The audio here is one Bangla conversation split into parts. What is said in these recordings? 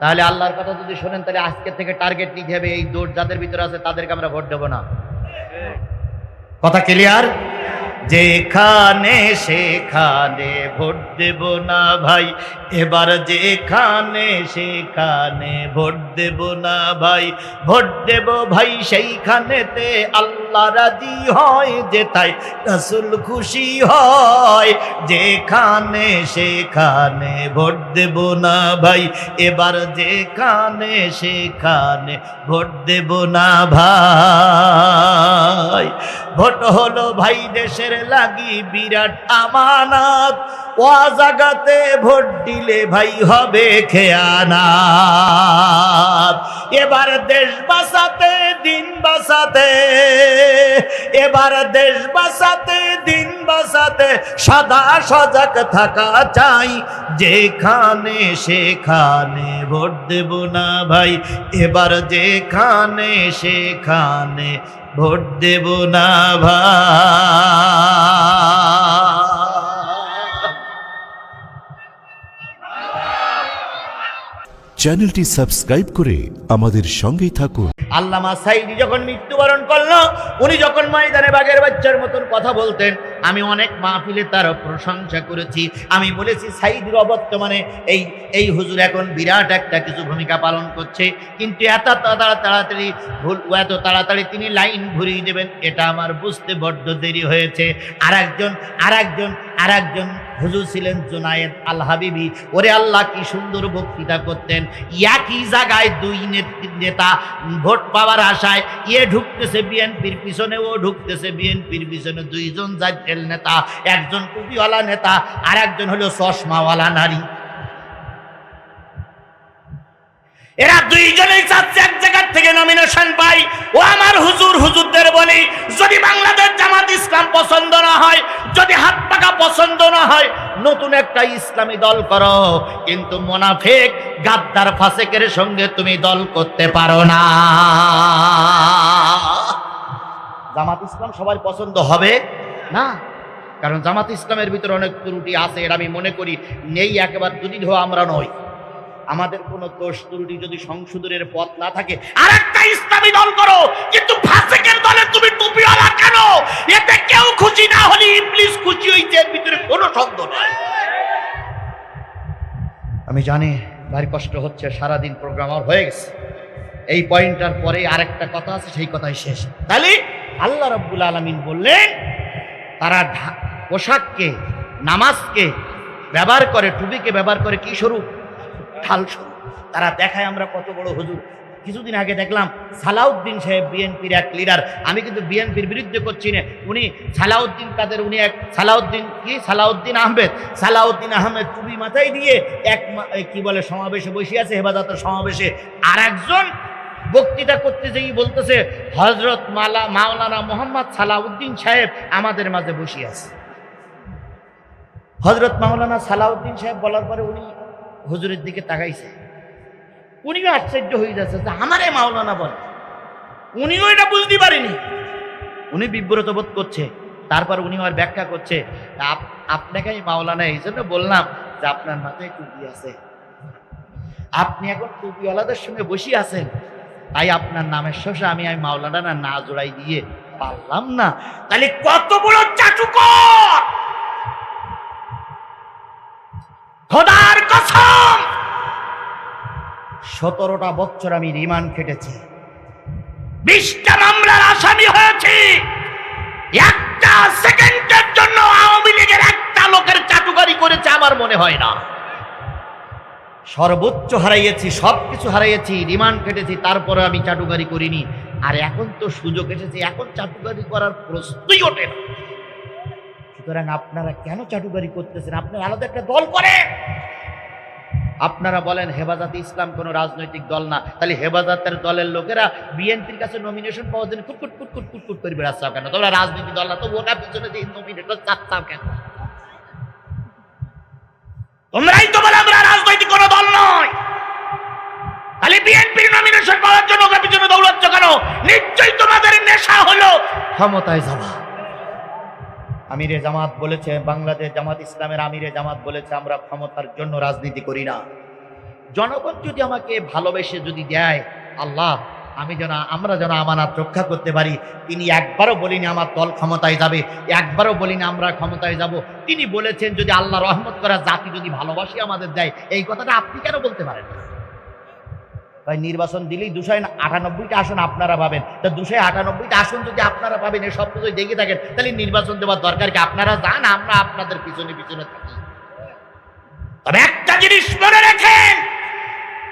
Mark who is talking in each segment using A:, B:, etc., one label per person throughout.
A: তাহলে আল্লাহর কথা যদি শোনেন, তাহলে আজকে থেকে টার্গেট নিতে হবে, এই দৌড় যাদের ভিতরে আছে, তাদেরকে আমরা ভোট দেবো না। কথা ক্লিয়ার যেখানে সেখানে ভোট দেব না ভাই, এবার যেখানে সেখানে ভোট দেব না ভাই, ভোট দেব ভাই সেইখানেতে আল্লাহ রাজি হয় যে তাই, রসুল খুশি হয় যেখানে সেখানে ভোট দেব না ভাই, এবার যেখানে সেখানে ভোট দেব না ভাই। ভোট হলো ভাই দেশের লাগি বিরাট আমানত। ও জাগাতে ভোট দিলে ভাই হবে খেয়ানাত। এবার দেশ বাঁচাতে, দিন বাঁচাতে। এবার দেশ বাঁচাতে, দিন বাঁচাতে। সদা সজাগ থাকা চাই। যেখানে সেখানে ভোট দেব না ভাই। এবার যেখানে সেখানে ভোট দেব না ভা
B: চ্যানেলটি সাবস্ক্রাইব করে আমাদের সঙ্গেই থাকুন।
A: আল্লামা সাইদি যখন মৃত্যুবরণ করল উনি যখন ময়দানে বাঘের বাচ্চার মতন কথা বলতেন আমি অনেক মাহফিলে তার প্রশংসা করেছি। আমি বলেছি, সাইদির অবর্তমানে এই এই হুজুর এখন বিরাট একটা কিছু ভূমিকা পালন করছে। কিন্তু এত তাড়া- তাড়াতাড়ি ভুল, এত তাড়াতাড়ি তিনি লাইন ঘুরিয়ে দেবেন, এটা আমার বুঝতে বড্ড দেরি হয়েছে। আর একজন আর একজন আর একজন হুজুর ছিলেন জোনায়েদ আল হাবিবি ওরে আল্লাহ কি সুন্দর বক্তৃতা করতেন। একই জায়গায় দুই নেত- ভোট পাওয়ার আশায় ইয়ে ঢুকতেছে বিএনপির পিছনে, ও ঢুকতেছে বিএনপির পিছনে। দুইজন জাতীয় নেতা, একজন টুপিওয়ালা নেতা আর একজন হলো চশমাওয়ালা নারী। এরা দুইজনেই চাচ্ছে এক জায়গার থেকে নমিনেশন পাই। ও আমার হুজুর, হুজুরদের বলি, যদি বাংলাদেশ জামাত ইসলাম পছন্দ না হয়, যদি হাত পাকা পছন্দ না হয়, নতুন একটা ইসলামী দল করো। কিন্তু মোনাফেক, গাদ্দার ফাসেকের সঙ্গে তুমি দল করতে পারো না। জামাত ইসলাম সবার পছন্দ হবে? না। কারণ জামাত ইসলামের ভিতরে অনেক ত্রুটি আছে এটা আমি মনে করি, নেই, একেবারে দুদিন আমরা নয়। আমাদের কোন দোষ ত্রুটি যদি সংশোধনের পথ না থাকে আর একটা ইসলামী দল করো। কিন্তু ফাসেকের দলে তুমি টুপিওয়ালা কেন? এতে কেউ খুশি না হলে ইবলিস খুশি হইছে, এর ভিতরে কোনো সন্দেহ নাই। আমি জানি ভারী কষ্ট হচ্ছে, সারাদিন প্রোগ্রাম আর হয়ে গেছে। এই পয়েন্টটার পরে আরেকটা কথা আছে, সেই কথাই শেষ। তাহলে আল্লাহ রব্বুল আলমিন বললেন, তারা পোশাককে, নামাজকে ব্যবহার করে, টুপিকে ব্যবহার করে কি স্বরূপ? ঢাল স্বরূপ। তারা দেখায় আমরা কত বড় হুজুর। কিছুদিন আগে দেখলাম সালাউদ্দিন সাহেব বিএনপির এক লিডার আমি কিন্তু বিএনপির বিরুদ্ধে করছি না। উনি সালাউদ্দিন তাদের উনি এক সালাউদ্দিন কি? সালাউদ্দিন আহমেদ। সালাউদ্দিন আহমেদ টুপি মাথায় দিয়ে এক কি বলে, সমাবেশে বসে আছে হেফাজতের সমাবেশে। আর একজন বক্তৃতা করতে যেই বলতেছে হজরত মালা মাওলানা মোহাম্মদ সালাউদ্দিন সাহেব আমাদের মাঝে বসে আছে। হজরত মাওলানা সালাউদ্দিন সাহেব বলার পরে উনি হুজুরের দিকে তাকাইছে। উনিও আশ্চর্য হয়ে যাচ্ছে যে আমারে মাওলানা বলে। উনিও এটা বুঝতে পারেনি। উনি বিব্রত বোধ করছে, তারপর উনি আর ব্যাখ্যা করছে আপনাকে আমি মাওলানা এই জন্য বললাম যে আপনার মাথায় টুপি আছে। আপনি এখন টুপিওয়ালাদের সঙ্গে বসে আছেন, তাই আপনার নামের শোষা আমি আমি মাওলানা না না জোড়াই দিয়ে পারলাম না। তাহলে কত বড় চাটুকর? খোদার কসম! সতেরোটা বছর আমি রিমান্ড খেটেছি। বিশটা মামলার আসামি হয়েছি। একটা সেকেন্ডের জন্য আওয়ামী লীগের একটা লোকের চাটুকারি করেছে আমার মনে হয় না। সর্বোচ্চ হারাইয়েছি সব কিছু হারাইয়েছি রিমান্ড কেটেছি তারপরে আমি চাটুকারি করিনি। আর এখন তো সুযোগ এসেছে এখন চাটুকারি করার প্রশ্নই ওঠে না। সুতরাং আপনারা কেন চাটুকারি করতেছেন? আপনারা আলাদা একটা দল করেন। আপনারা বলেন, হেফাজত ইসলাম কোনো রাজনৈতিক দল না। তাহলে হেফাজতের দলের লোকেরা বিএনপির কাছে নমিনেশন পাওয়ার জন্য কুটকুট কুটকুট কুটকুট করে বেড়াচ্ছাও কেন? তোমরা রাজনীতি দল না, তো ওটা পিছনে যে নমিনেশন চাচ্ছাও কেন? তোমরাই তো বলে আমরা রাজনৈতিক কোনো দল নয়। তাহলে বিএনপির নমিনেশন পাওয়ার জন্য ওকে পিছনে দৌড়াচ্ছ কেন? নিশ্চয়ই তোমাদের নেশা হলো ক্ষমতায় যাওয়া। আমিরে জামাত বলেছে, বাংলাদেশ জামাত ইসলামের আমিরে জামাত বলেছে, আমরা ক্ষমতার জন্য রাজনীতি করি না। জনগণ যদি আমাকে ভালোবেসে যদি দেয়, আল্লাহ, আমি যেন, আমরা যেন আমানত রক্ষা করতে পারি। তিনি একবারও বলিনি আমার দল ক্ষমতায় যাবে, একবারও বলিনি আমরা ক্ষমতায় যাব। তিনি বলেছেন, যদি আল্লাহ রহমত করা জাতি যদি ভালোবাসি আমাদের দেয়, এই কথাটা আপনি কেন বলতে পারেন? ভাই নির্বাচন দিলেই দুশো আটানব্বইটা আসন আপনারা পাবেন। তো দুশো আটানব্বইটা আসন যদি আপনারা পাবেন, এই সব কিছুই দেখে থাকেন, তাহলে নির্বাচন দেওয়ার দরকার কি? আপনারা যান, আমরা আপনাদের পিছনে পিছনে থাকি। তবে একটা জিনিস মনে রাখেন,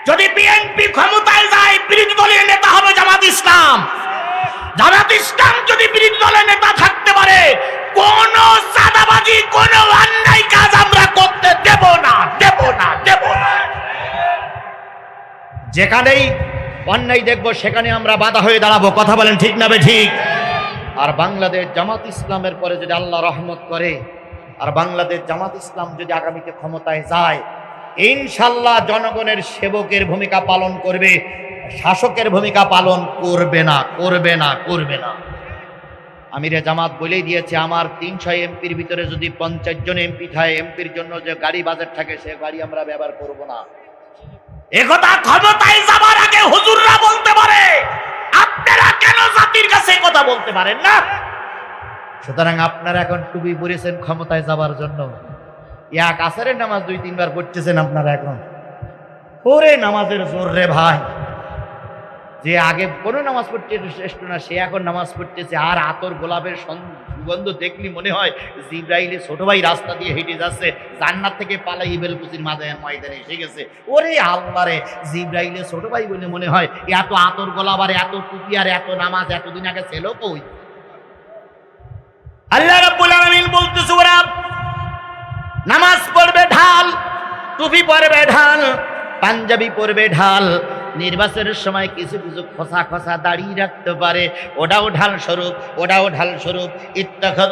A: যদি বিএনপি ক্ষমতায় যায়, বিরোধী দলীয় নেতা হবে জামাত ইসলাম। জামাত ইসলাম যদি বিরোধী দলের নেতা থাকতে পারে, কোন সাদাবাজি কোন অন্যায় কাজ আমরা করতে দেব না দেব না দেব না। যেখানেই অন্যায় দেখব, সেখানে আমরা বাধা হয়ে দাঁড়াবো। কথা বলেন ঠিক না ঠিক? আর বাংলাদেশ জামাত ইসলামের পরে যদি আল্লাহ রহমত করে, আর বাংলাদেশ জামাত ইসলাম যদি আগামীতে ক্ষমতায় যায়, ইনশাল্লাহ জনগণের সেবকের ভূমিকা পালন করবে, শাসকের ভূমিকা পালন করবে না করবে না করবে না। আমিরে জামাত বলেই দিয়েছে, আমার তিনশো এমপির ভিতরে যদি পঞ্চাশ জন এমপি থাকে, এমপির জন্য যে গাড়ি বাজেট থাকে, সে গাড়ি আমরা ব্যবহার করব না। একথা ক্ষমতায় যাবার আগে হুজুররা বলতে পারে। আপনারা কেন জাতির কাছে কথা বলতে পারেন না? সুতরাং আপনারা এখন টুপি পরেছেন ক্ষমতায় যাবার জন্য। এক আসারের নামাজ দুই তিনবার করতেছেন আপনারা এখন। ওরে নামাজের জোর রে ভাই। যে আগে কোনো নামাজ পড়তে শ্রেষ্ঠ না, সে এখন নামাজ পড়তেছে। আর আতর গোলাপের সুগন্ধ দেখলি মনে হয় জিব্রাইলে ছোট ভাই রাস্তা দিয়ে হেঁটে যাচ্ছে, জান্নাত থেকে পালাই ইবেলকুচির মাঝে ময়দানে এসে গেছে। ওরে আল্লাহ রে জিব্রাইলে ছোট ভাই বলে মনে হয় এত আতর গোলাপ আর এত টুপি আর এত নামাজ এতদিন আগে ছিল কই? আল্লাহ বলতেছে, ওরা নামাজ পড়বে ঢাল, টুপি পরবে ঢাল, পাঞ্জাবি পরবে ঢাল নির্বাচনের সময় কিছু কিছু খোসা খোসা দাঁড়িয়ে রাখতে পারে। ওটাও ঢাল স্বরূপ ওটাও ঢাল স্বরূপ ইত্যাদা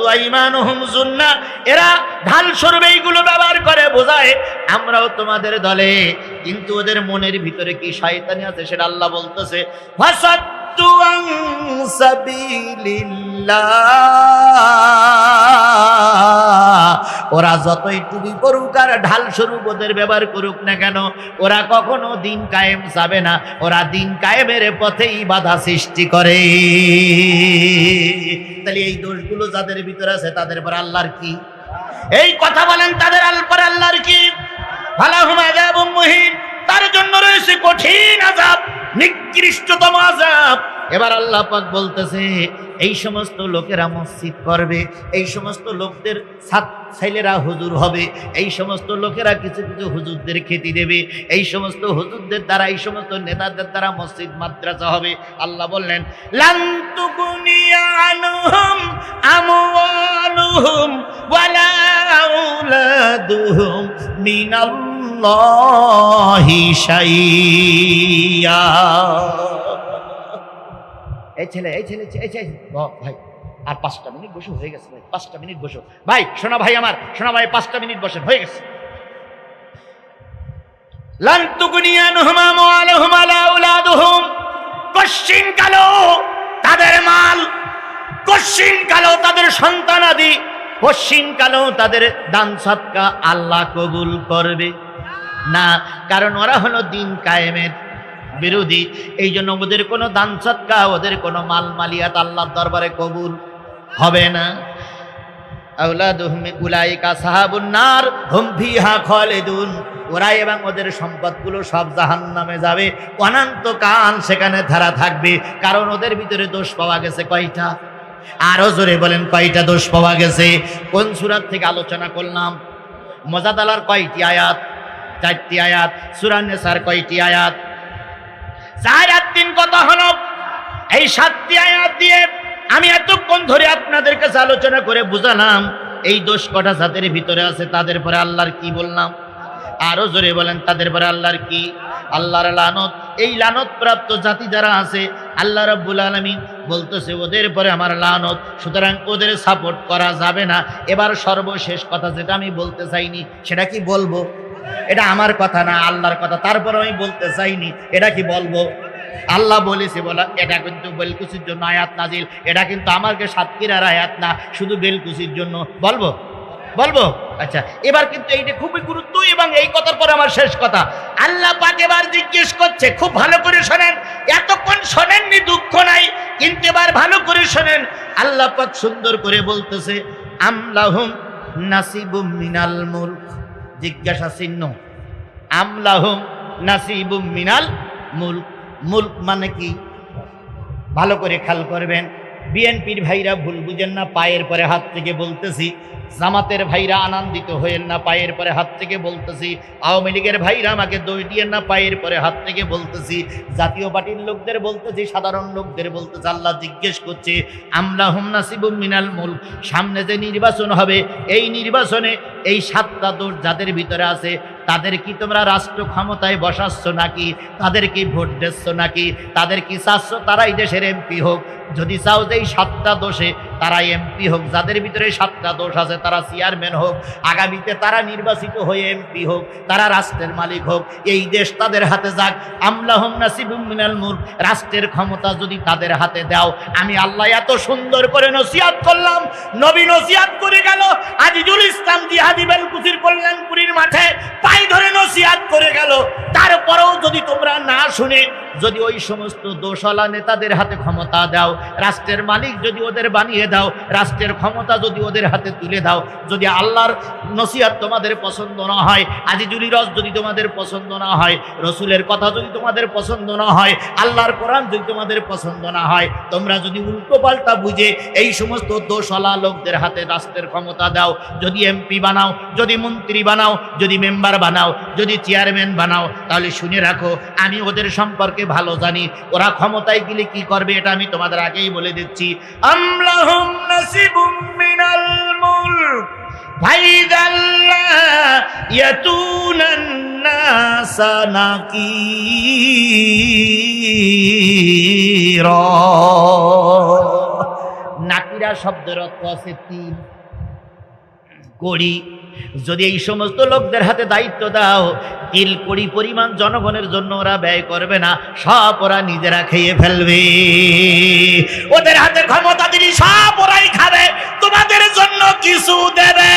A: জুন্না, এরা ঢাল স্বরূপ এইগুলো ব্যবহার করে, বোঝায়, আমরাও তোমাদের দলে। কিন্তু ওদের মনের ভিতরে কি শয়তানি আছে সেটা আল্লাহ বলতেছে। ফাসাদ্দু আন ওরা যতই টুপি পড়ুক আর ঢাল স্বরূপ ওদের ব্যবহার করুক না কেন, ওরা কখনো দিন কায়েম যাবে না। ওরা দিন কায়েমের পথেই বাধা সৃষ্টি করে। তাহলে এই দোষগুলো যাদের ভিতরে আছে, তাদের পর আল্লাহর কি? এই কথা বলেন, তাদের আল পর আল্লাহর কি? ফালাহুম আযাবুম মুহিন। তার জন্য রয়েছে কঠিন আযাব। নিকৃষ্টতম আযাব। এবার আল্লাহ পাক বলতেছে, এই সমস্ত লোকেরা মসজিদ করবে, এই সমস্ত লোকদের সাত ছেলেরা হুজুর হবে, এই সমস্ত লোকেরা কিছু কিছু হুজুরদের খেতি দেবে, এই সমস্ত হুজুরদের দ্বারা, এই সমস্ত নেতাদের দ্বারা মসজিদ, মাদ্রাসা হবে। আল্লাহ বললেন লান্তুকুনিয়া এই এই ভাই, আর পাঁচটা মিনিট বসে, হয়ে গেছে, ভাই, পাঁচটা মিনিট বসো। ভাই, শোনা ভাই আমার, শোনা ভাই, পাঁচটা মিনিট বসেন, হয়ে গেছে। তাদের মাল, কশ্চিন কালো তাদের সন্তানাদি। কশ্চিন কালো তাদের দান সৎকা আল্লাহ কবুল করবে। না, কারণ ওরা হলো দিন কায়েমের বিরোধী। এই জন্য ওদের কোনো দান সৎকা, ওদের কোনো মাল মালিয়াত আল্লাহর দরবারে কবুল হবে না। ওরা এবং ওদের সম্পদগুলো সব জাহান্নামে যাবে। অনন্ত কাল সেখানে ধারা থাকবে। কারণ ওদের ভিতরে দোষ পাওয়া গেছে কয়টা? আরও জোরে বলেন, কয়টা দোষ পাওয়া গেছে? কোন সুরাত থেকে আলোচনা করলাম? মজাদালার কয়টি আয়াত? চারটি আয়াত। সুরান নেসার কয়টি আয়াত? চার আর তিন কথা হলো, এই সাতটি আয়াত দিয়ে আমি এতক্ষণ ধরে আপনাদের কাছে আলোচনা করে বুঝালাম, এই দোষ কটা যাদের ভিতরে আছে, তাদের পরে আল্লাহর কি বললাম? আরও জোরে বলেন, তাদের পরে আল্লাহর কি? আল্লাহর লানত, এই লানত প্রাপ্ত জাতি যারা আছে আল্লাহ রব্বুল আলমী বলতেছে, ওদের পরে আমার লানত, সুতরাং ওদের সাপোর্ট করা যাবে না। এবার সর্বশেষ কথা যেটা আমি বলতে চাইনি, সেটা কি বলব? এটা আমার কথা না, আল্লাহর কথা। তারপরে আমি বলতে চাইনি, এটা কি বলব? আল্লাহ বলেছে, বলা, এটা কিন্তু বেলকুচির জন্য আয়াত নাজিল এটা কিন্তু আমাকে সাতক্ষীরার আয়াত না, শুধু বেলকুচির জন্য। বলব? বলব? আচ্ছা এবার কিন্তু এইটা খুবই গুরুত্ব এবং এই কথার পরে আমার শেষ কথা। আল্লাহ পাক এবার জিজ্ঞেস করছে, খুব ভালো করে শোনেন। এতক্ষণ শোনেননি, দুঃখ নাই, কিন্তু এবার ভালো করে শোনেন। আল্লাহ পাক সুন্দর করে বলতেছে আমলাহুম নাসিবুম মিনাল মুলক। জিজ্ঞাসা চিহ্ন। আমলাহুম নাসিবুম মিনাল মুলক। মুলক মানে কি? ভালো করে খেয়াল করবেন। বিএনপির ভাইরা ভুল বুঝেন না, পায়ের পরে হাত থেকে বলতেছি, জামাতের ভাইরা আনন্দিত হয়েন না, পায়ের পরে হাত থেকে বলতেছি, আওয়ামী লীগের ভাইরা আমাকে দোষ দিয়েন না, পায়ের পরে হাত থেকে বলতেছি, জাতীয় পার্টির লোকদের বলতেছি, সাধারণ লোকদের বলতেছি, আল্লাহ জিজ্ঞেস করছে আমরা হুমনাসিবুম মিনাল মুল সামনে যে নির্বাচন হবে, এই নির্বাচনে এই সাতটা দোষ যাদের ভিতরে আছে তাদের কি তোমরা রাষ্ট্র ক্ষমতায় বসাচ্ছ নাকি? তাদের কি ভোট দিচ্ছ নাকি? তাদের কি চাচ্ছ তারাই দেশের এমপি হোক? যদি চাও যে এই সাতটা দোষে তারা এমপি হোক, যাদের ভিতরে সাতটা দোষ আছে, তারা চেয়ারম্যান হোক, আগামীতে তারা নির্বাচিত হয়ে এমপি হোক, তারা রাষ্ট্রের মালিক হোক, এই দেশ তাদের হাতে যাক। আমলাহম নাসিবুম মিনাল মুলক, রাষ্ট্রের ক্ষমতা যদি তাদের হাতে দাও, আমি আল্লাহ এত সুন্দর করে নসিহাত করলাম, নবী নসিহাত করে গেল, আজিজুল ইসলাম জিহাদি বেলকুচির কল্যাণপুরীর মাঠে পাই ধরে নসিহাত করে গেল। তারপরেও যদি তোমরা না শুনে যদি ওই সমস্ত দোষলা নেতাদের হাতে ক্ষমতা দাও, রাষ্ট্রের মালিক যদি ওদের বানিয়ে দাও, রাষ্ট্রের ক্ষমতা যদি ওদের হাতে তুলে দাও, যদি আল্লাহর নসিহাত তোমাদের পছন্দ না হয়, আজিজুলি রস যদি তোমাদের পছন্দ না হয়, রসুলের কথা যদি তোমাদের পছন্দ না হয়, আল্লাহর কোরআন যদি তোমাদের পছন্দ না হয়, তোমরা যদি উল্টো পাল্টা বুঝে এই সমস্ত দোষলা লোকদের হাতে রাষ্ট্রের ক্ষমতা দাও, যদি এমপি বানাও, যদি মন্ত্রী বানাও, যদি মেম্বার বানাও, যদি চেয়ারম্যান বানাও, তাহলে শুনে রাখো, আমি ওদের সম্পর্কে ভালো জানি, ওরা ক্ষমতায় গেলে কি করবে এটা আমি তোমাদের আগেই বলে দিচ্ছি। নাকিরা। শব্দের অর্থ আছে তিন করি যদি এই সমস্ত লোকদের হাতে দায়িত্ব দাও, তিল কড়ি পরিমাণ জনগণের জন্য ওরা ব্যয় করবে না, সব ওরা নিজেরা খেয়ে ফেলবে। ওদের হাতে ক্ষমতা দিলি সব ওরাই খাবে, তোমাদের জন্য কিছু দেবে।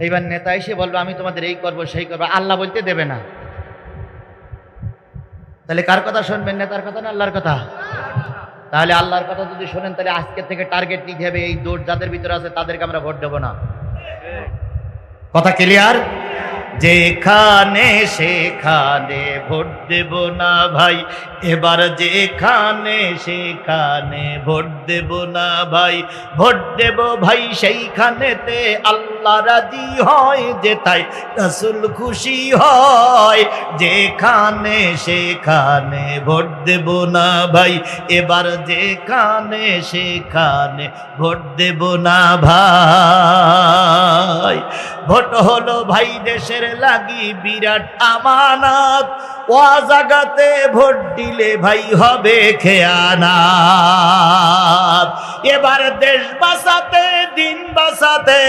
A: এইবার নেতা এসে বলবে, আমি তোমাদের এই করব, সেই করব। আল্লাহ বলতে দেবে না। তাহলে কার কথা শুনবেন, নেতার কথা না আল্লাহর কথা? তাহলে আল্লাহর কথা যদি শোনেন তাহলে আজকে থেকে টার্গেট নিতে হবে এই দৌড় যাদের ভিতরে আছে তাদেরকে আমরা ভোট দেবো না। কথা ক্লিয়ার যেখানে সেখানে ভোট দেব না ভাই। এবার যেখানে সেখানে ভোট দেব না ভাই। ভোট দেব ভাই সেইখানেতে আল্লাহ রাজি হয় যেথায় রসুল খুশি হয়। যেখানে সেখানে ভোট দেব না ভাই। এবার যেখানে সেখানে ভোট দেব না ভাই। ভোট হলো ভাই দেশের লাগি বিরাট আমানত। ও জাগাতে ভোট দিলে ভাই হবে খেয়ানাত। এবার দেশ বাঁচাতে, দিন বাঁচাতে।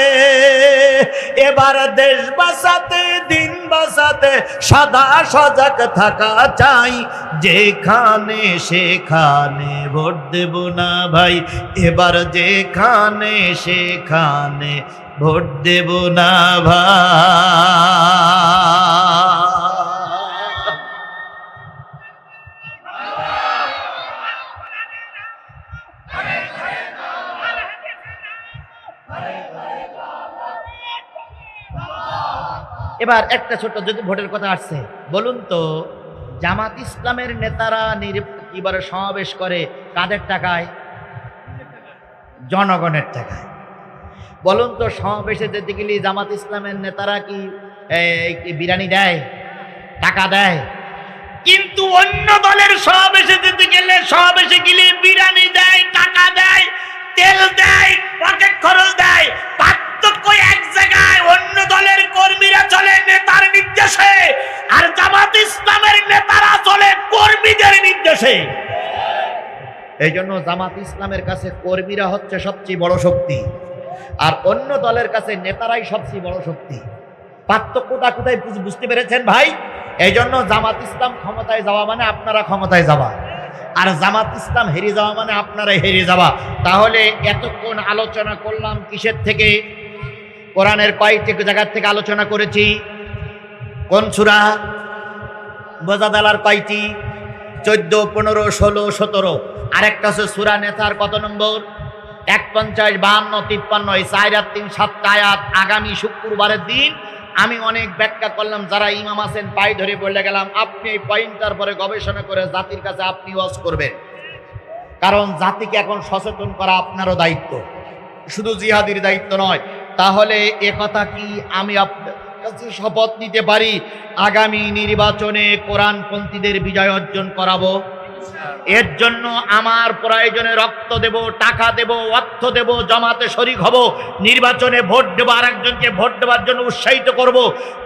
A: এবার দেশ বাঁচাতে, দিন বাঁচাতে। সদা সজাগ থাকা চাই। যেখানে সেখানে ভোট দেব না ভাই। এবার যেখানে সেখানে ভোট দেব না ভা। এবার একটা ছোট্ট যদি ভোটের কথা আসছে, বলুন তো, জামাত ইসলামের নেতারা এবারে সমাবেশ করে কাদের টাকায়? জনগণের টাকায়। বলুন তো, সমাবেশে যেতে গেলে জামাত ইসলামের নেতারা কি বিরিয়ানি দেয়, টাকা দেয়? কিন্তু অন্য দলের সমাবেশে যেতে গেলে সমাবেশে গেলে বিরিয়ানি দেয়, টাকা দেয়, তেল দেয়, পকেট খরচ দেয়, পার্থক্য এক জায়গায় অন্য দলের কর্মীরা চলে নেতার নির্দেশে, আর জামাত ইসলামের নেতারা চলে কর্মীদের নির্দেশে। এই জন্য জামাত ইসলামের কাছে কর্মীরা হচ্ছে সবচেয়ে বড় শক্তি। আর অন্য দলের কাছে নেতারাই সবচেয়ে বড় শক্তি। পার্থক্যটা কোথায় বুঝতে পেরেছেন ভাই? এই জন্য জামাত ইসলাম ক্ষমতায় যাওয়া মানে আপনারা ক্ষমতায় যাওয়া আর জামাত ইসলাম হেরে যাওয়া মানে আপনারাই হেরে যাওয়া তাহলে এতক্ষণ আলোচনা করলাম কিসের থেকে? কোরআনের কয়েকটি জায়গার থেকে আলোচনা করেছি। কোন সুরা? বোঝাদালার কয়টি? চোদ্দ, পনেরো, ষোলো, সতেরো। আরেকটা হচ্ছে সুরা নেতার কত নম্বর? এক পঞ্চাশ বাহান্ন, তিপ্পান্ন, এই চার আর তিন সাতটা আয়াত আগামী শুক্রবারের দিন আমি অনেক ব্যাখ্যা করলাম, যারা ইমাম আছেন পাই ধরে বলে গেলাম, আপনি এই পয়েন্টার পরে গবেষণা করে জাতির কাছে আপনি ওয়াজ করবেন। কারণ জাতিকে এখন সচেতন করা আপনারও দায়িত্ব। শুধু জিহাদির দায়িত্ব নয়, তাহলে কথা কি আমি আপনার কাছে শপথ নিতে পারি? আগামী নির্বাচনে কোরআনপন্থীদের বিজয় অর্জন করাবো? এর জন্য আমার প্রয়োজনে রক্ত দেব, টাকা দেব, অর্থ দেব, জমাতে শরিক হব, নির্বাচনে ভোট দেবো আর একজনকে ভোট দেওয়ার জন্য উৎসাহিত করব।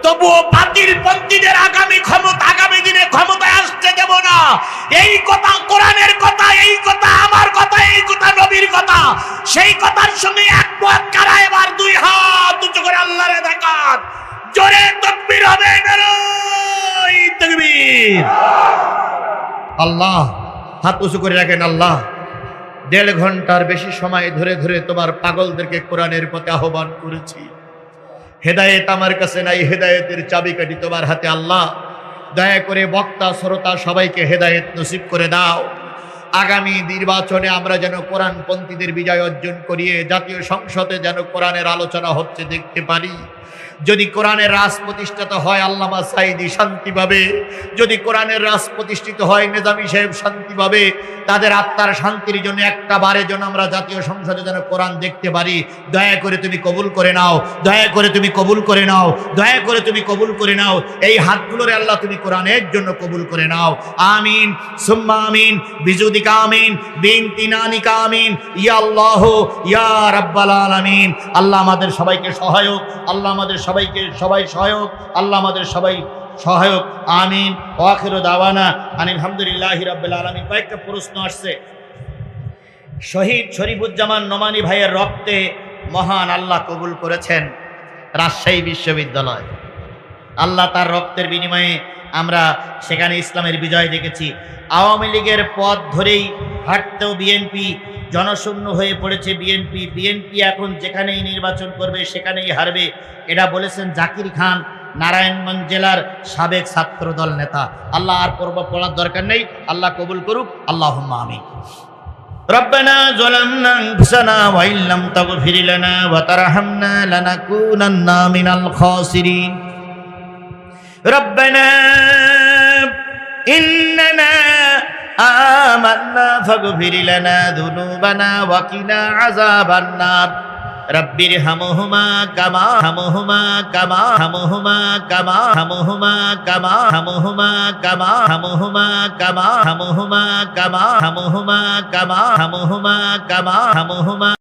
A: তবুও বাতিল পন্থীদের আগামী ক্ষমতা, আগামী দিনে ক্ষমতায় আসতে দেব না। এই কথা কোরআনের কথা, এই কথা আমার কথা, এই কথা নবীর কথা। সেই কথার সঙ্গে এক একমত কারা? এবার দুই হাত উঁচু করে আল্লাহরে দেখান জোরে তকবীর হবে নারাই তাকবীর। আল্লাহ, হাত উঁচু করে রাখেন আল্লাহ। দেড় ঘণ্টার বেশি সময় ধরে ধরে তোমার পাগলদেরকে কোরআনের পথে আহ্বান করেছি। হেদায়েত আমার কাছে নাই, হেদায়েতের চাবিকাঠি তোমার হাতে আল্লাহ। দয়া করে বক্তা, শ্রোতা সবাইকে হেদায়েত নসিব করে দাও। আগামী নির্বাচনে আমরা যেন কোরআনপন্থীদের বিজয় অর্জন করিয়ে জাতীয় সংসদে যেন কোরআনের আলোচনা হচ্ছে দেখতে পারি। যদি কোরআনের রাজ প্রতিষ্ঠিত হয়, আল্লামা সাইদি শান্তি পাবে। যদি কোরআনের রাজ প্রতিষ্ঠিত হয়, নেজামি সাহেব শান্তি পাবে। তাদের আত্মার শান্তির জন্য একটা বারের জন্য আমরা জাতীয় সংসদে যেন কোরআন দেখতে পারি। দয়া করে তুমি কবুল করে নাও, দয়া করে তুমি কবুল করে নাও, দয়া করে তুমি কবুল করে নাও। এই হাতগুলোরে আল্লাহ তুমি কোরআনের জন্য কবুল করে নাও। আমিন, সুম্মা আমিন, বিজুদিকা আমিন বিন তিনানিকা আমিন, ইয়া আল্লাহ, ইয়া রাব্বাল আলামিন। আল্লাহ আমাদের সবাইকে সহায়ক, আল্লাহ আমাদের সবাইকে সবাই সহায়ক। আল্লাহ আমাদের সবাই সহায়ক। আমিন। ওয়াখির দাওয়ানা আলহামদুলিল্লাহ হিরাবুল আলামিন। কয়েকটা প্রশ্ন আসছে। শহীদ শরীফুজ্জামান নোমানি ভাইয়ের রক্তে মহান আল্লাহ কবুল করেছেন রাজশাহী বিশ্ববিদ্যালয়। আল্লাহ তার রক্তের বিনিময়ে আমরা সেখানে ইসলামের বিজয় দেখেছি আওয়ামী লীগের পথ ধরেই হাঁটতেও বিএনপি জনশূন্য হয়ে পড়েছে বিএনপি বিএনপি এখন যেখানেই নির্বাচন করবে সেখানেই হারবে এটা বলেছেন জাকির খান নারায়ণগঞ্জ জেলার সাবেক ছাত্রদল নেতা আল্লাহ আর পর্ব পড়ার দরকার নেই আল্লাহ কবুল করুক আল্লাহ আমি ربنا ظلمنا انفسنا وان لم تغفر لنا وترحمنا لنكونن من الخاسرين ربنا اننا آمنا فاغفر لنا ذنوبنا وقنا عذاب النار رب ارحمهما كما همهما كما همهما كما همهما كما همهما كما همهما كما همهما كما همهما كما همهما كما همهما